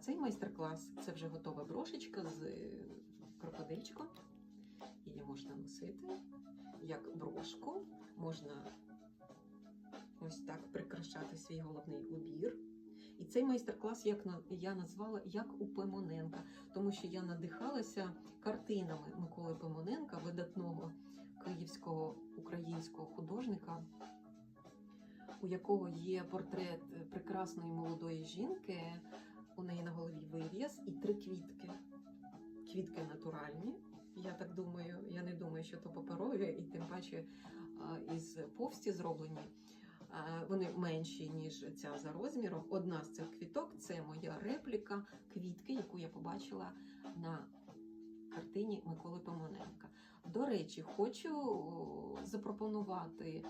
цей майстер-клас це вже готова брошечка з е, крокодильчиком. Її можна носити як брошку, можна ось так прикрашати свій головний убір. І цей майстер-клас я назвала як у Пимоненка, тому що я надихалася картинами Миколи Пимоненка, видатного київського українського художника, у якого є портрет е, прекрасної молодої жінки. У неї на голові виріз і три квітки. Квітки натуральні. Я так думаю, я не думаю, що то паперові, і тим паче із повсті зроблені. Вони менші, ніж ця за розміром. Одна з цих квіток це моя репліка квітки, яку я побачила на картині Миколи Пимоненка. До речі, хочу запропонувати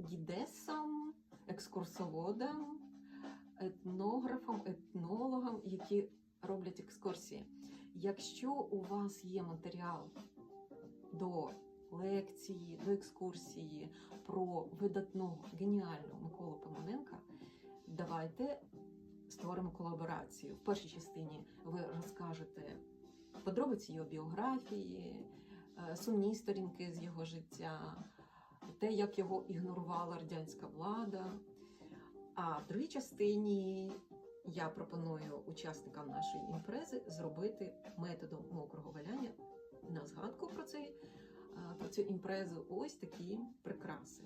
гідесам, екскурсоводам, етнографам, етнологам, які роблять екскурсії. Якщо у вас є матеріал до лекції, до екскурсії про видатного геніального Миколу Пимоненка, давайте створимо колаборацію. В першій частині ви розкажете подробиці його біографії, е, сумні сторінки з його життя, те, як його ігнорувала радянська влада. А в другій частині я пропоную учасникам нашої імпрези зробити методом мокрого валяння на згадку про, цей, е, про цю імпрезу ось такі прикраси,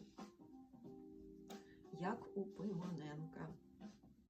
як у Пимоненка.